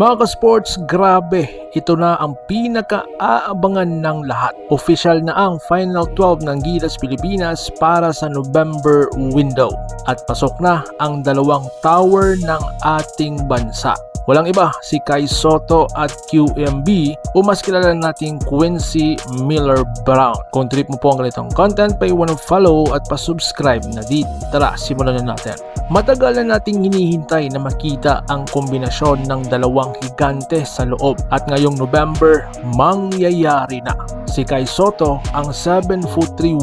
Mga ka-sports, grabe, ito na ang pinaka-aabangan ng lahat. Official na ang Final 12 ng Gilas Pilipinas para sa November window. At pasok na ang dalawang tower ng ating bansa. Walang iba, si Kai Soto at QMB o mas kilala nating Quincy Miller Brown. Kung trip mo po ang ganitong content, pa iwan follow at pa-subscribe na dito. Tara, simulan na natin. Matagal na nating hinihintay na makita ang kombinasyon ng dalawang higante sa loob at ngayong November, mangyayari na. Si Kai Soto ang 7'3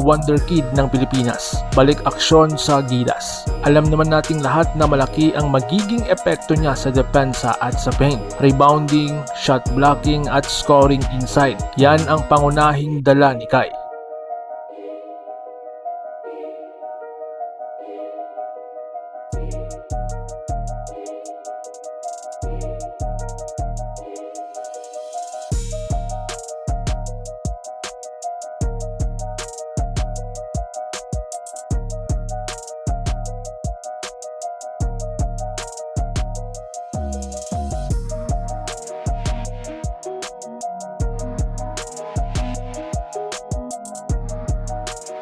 wonder kid ng Pilipinas. Balik aksyon sa Gilas. Alam naman nating lahat na malaki ang magiging epekto niya sa depensa at sa paint. Rebounding, shot blocking at scoring inside. Yan ang pangunahing dala ni Kai.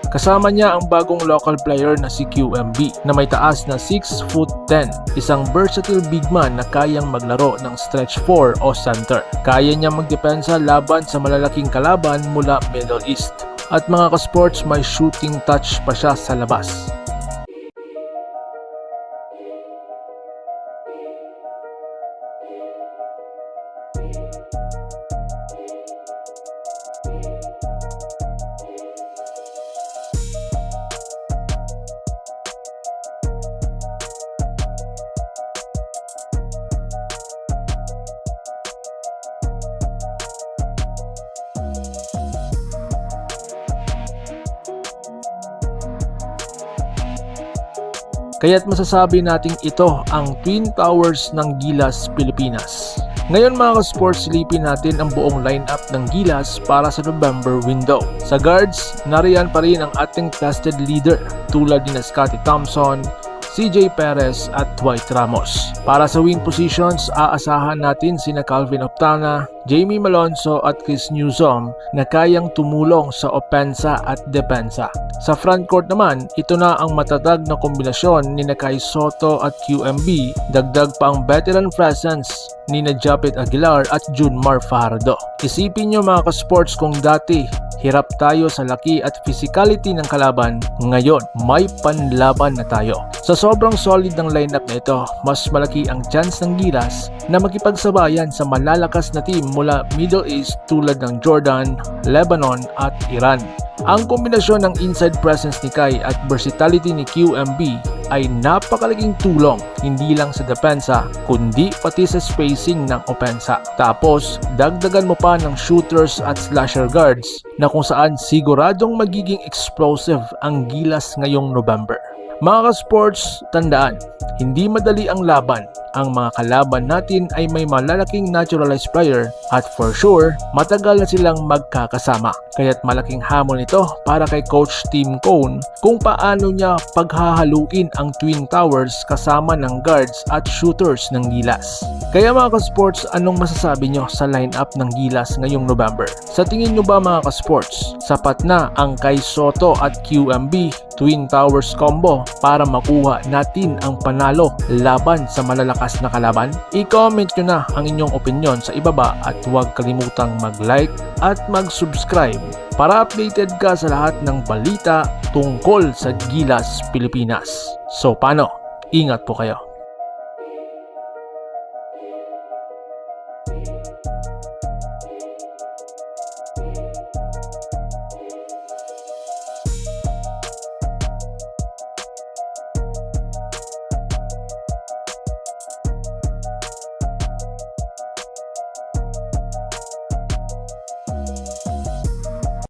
Kasama niya ang bagong local player na si QMB na may taas na 6 foot 10, isang versatile big man na kayang maglaro ng stretch 4 o center. Kaya niya magdepensa laban sa malalaking kalaban mula Middle East. At mga ka-sports may shooting touch pa siya sa labas. Kaya't masasabi nating ito ang Twin Towers ng Gilas, Pilipinas. Ngayon mga ka-sports, silipin natin ang buong lineup ng Gilas para sa November window. Sa guards, nariyan pa rin ang ating tested leader tulad ni Scottie Thompson, CJ Perez at Dwight Ramos. Para sa wing positions, aasahan natin sina Calvin Optana, Jamie Malonzo at Chris Newsom na kayang tumulong sa opensa at depensa. Sa front court naman, ito na ang matatag na kombinasyon ni Kai Soto at QMB, dagdag pa ang veteran presence ni na Japet Aguilar at Junmar Fajardo. Isipin nyo mga ka-sports kung dati Hirap tayo sa laki at physicality ng kalaban, ngayon may panlaban na tayo. Sa sobrang solid ng lineup na ito, mas malaki ang chance ng Gilas na makipagsabayan sa malalakas na team mula Middle East tulad ng Jordan, Lebanon at Iran. Ang kombinasyon ng inside presence ni Kai at versatility ni QMB ay napakalaking tulong hindi lang sa depensa kundi pati sa spacing ng opensa. Tapos, dagdagan mo pa ng shooters at slasher guards na kung saan siguradong magiging explosive ang gilas ngayong November. Mga ka-sports, tandaan, hindi madali ang laban. Ang mga kalaban natin ay may malalaking naturalized player at for sure, matagal na silang magkakasama. Kaya't malaking hamon ito para kay Coach Tim Cone kung paano niya paghahaluin ang Twin Towers kasama ng guards at shooters ng Gilas. Kaya mga ka-sports, anong masasabi nyo sa lineup ng Gilas ngayong November? Sa tingin nyo ba mga ka-sports, sapat na ang kay Soto at QMB Twin Towers combo para makuha natin ang panalo laban sa malalakas na kalaban? I-comment nyo na ang inyong opinion sa ibaba at huwag kalimutang mag-like at mag-subscribe para updated ka sa lahat ng balita tungkol sa Gilas, Pilipinas. So paano? Ingat po kayo.